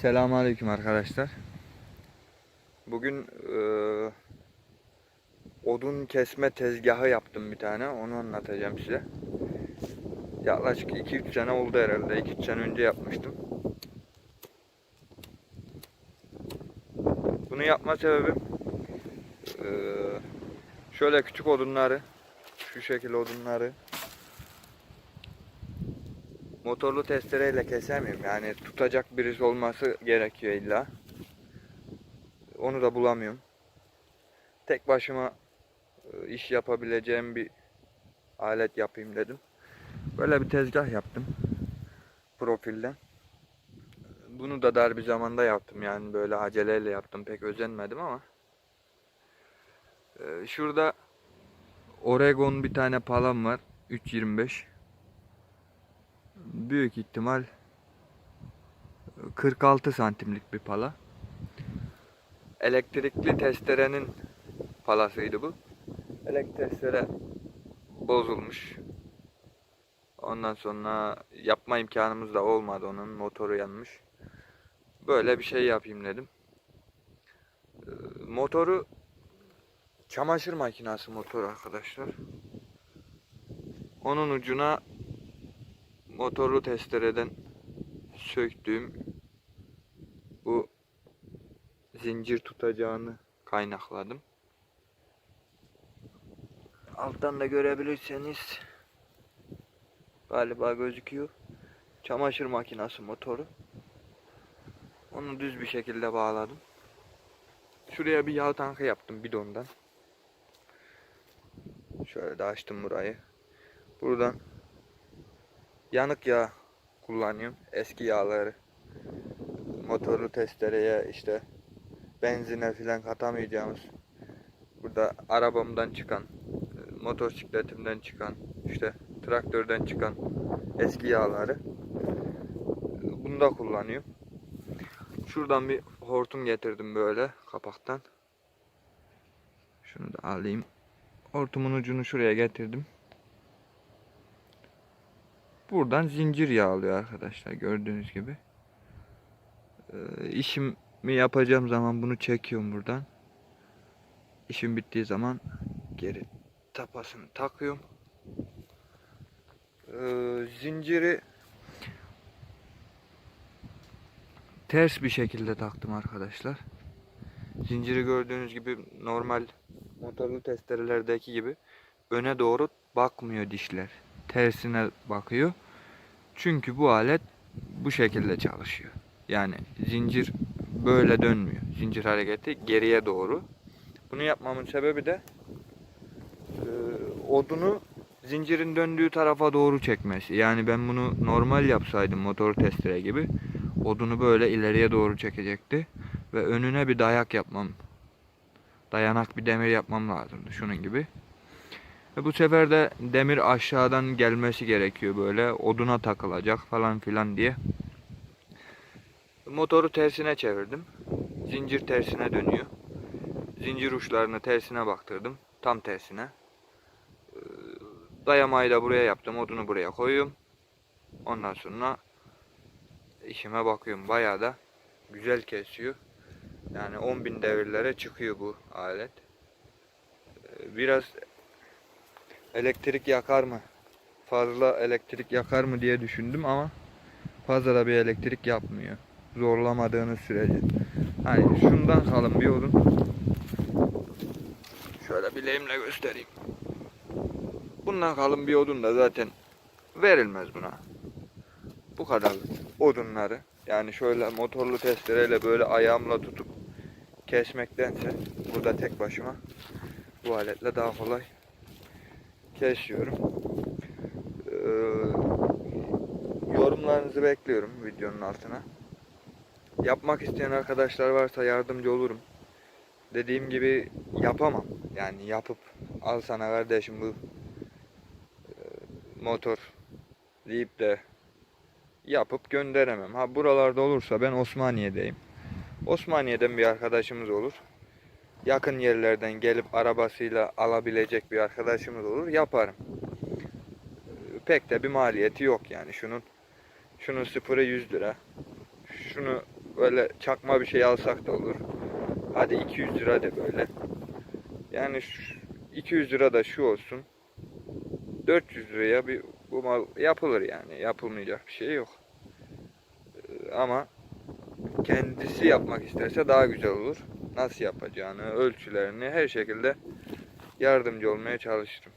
Selamünaleyküm arkadaşlar. Bugün eee, odun kesme tezgahı yaptım bir tane. Onu anlatacağım size. Yaklaşık 2-3 sene oldu herhalde. 2-3 sene önce yapmıştım. Bunu yapma sebebim eee, şöyle küçük odunları şu şekil odunları motorlu testereyle kesemiyorum. Yani tutacak birisi olması gerekiyor illa. Onu da bulamıyorum. Tek başıma e, iş yapabileceğim bir alet yapayım dedim. Böyle bir tezgah yaptım. Profilden. Bunu da dar bir zamanda yaptım yani böyle aceleyle yaptım pek özenmedim ama. E, Şurada Oregon bir tane palam var. 3.25 büyük ihtimal 46 santimlik bir pala. Elektrikli testerenin palasıydı bu. Elektrik testere bozulmuş. Ondan sonra yapma imkanımız da olmadı onun. Motoru yanmış. Böyle bir şey yapayım dedim. Ee, Motoru çamaşır makinesi motoru arkadaşlar. Onun ucuna motorlu testereden söktüğüm bu zincir tutacağını kaynakladım. Alttan da görebilirseniz galiba gözüküyor. Çamaşır makinesi motoru. Onu düz bir şekilde bağladım. Şuraya bir yağ tankı yaptım bidondan. Şöyle de açtım burayı. Buradan yanık yağ kullanıyorum. Eski yağları. Motorlu testereye işte benzine filan katamayacağımız. Burada arabamdan çıkan, motosikletimden çıkan, işte traktörden çıkan eski yağları. Bunu da kullanıyorum. Şuradan bir hortum getirdim böyle kapaktan. Şunu da alayım. Hortumun ucunu şuraya getirdim. Buradan zincir yağlıyor arkadaşlar gördüğünüz gibi. Ee, işimi yapacağım zaman bunu çekiyorum buradan. İşim bittiği zaman geri tapasını takıyorum. Ee, zinciri ters bir şekilde taktım arkadaşlar. Zinciri gördüğünüz gibi normal motorlu testerelerdeki gibi öne doğru bakmıyor dişler tersine bakıyor. Çünkü bu alet bu şekilde çalışıyor. Yani zincir böyle dönmüyor. Zincir hareketi geriye doğru. Bunu yapmamın sebebi de e, odunu zincirin döndüğü tarafa doğru çekmesi. Yani ben bunu normal yapsaydım motor testere gibi odunu böyle ileriye doğru çekecekti ve önüne bir dayak yapmam dayanak bir demir yapmam lazımdı şunun gibi. Ve bu sefer de demir aşağıdan gelmesi gerekiyor böyle oduna takılacak falan filan diye. Motoru tersine çevirdim. Zincir tersine dönüyor. Zincir uçlarını tersine baktırdım. Tam tersine. Ee, Dayamayı da buraya yaptım. Odunu buraya koyuyorum. Ondan sonra işime bakıyorum. Bayağı da güzel kesiyor. Yani 10.000 devirlere çıkıyor bu alet. Ee, Biraz elektrik yakar mı? Fazla elektrik yakar mı diye düşündüm ama fazla da bir elektrik yapmıyor. Zorlamadığınız sürece. Hani şundan kalın bir odun. Şöyle bileğimle göstereyim. Bundan kalın bir odun da zaten verilmez buna. Bu kadar odunları yani şöyle motorlu testereyle böyle ayağımla tutup kesmektense burada tek başıma bu aletle daha kolay kesiyorum. Ee, yorumlarınızı bekliyorum videonun altına. Yapmak isteyen arkadaşlar varsa yardımcı olurum. Dediğim gibi yapamam. Yani yapıp al sana kardeşim bu e, motor deyip de yapıp gönderemem. Ha buralarda olursa ben Osmaniye'deyim. Osmaniye'den bir arkadaşımız olur yakın yerlerden gelip arabasıyla alabilecek bir arkadaşımız olur yaparım. Pek de bir maliyeti yok yani şunun. Şunun sıfırı 100 lira. Şunu böyle çakma bir şey alsak da olur. Hadi 200 lira de böyle. Yani şu- 200 lira da şu olsun. 400 liraya bir bu mal yapılır yani. Yapılmayacak bir şey yok. Ama kendisi yapmak isterse daha güzel olur. Nasıl yapacağını, ölçülerini her şekilde yardımcı olmaya çalışırım.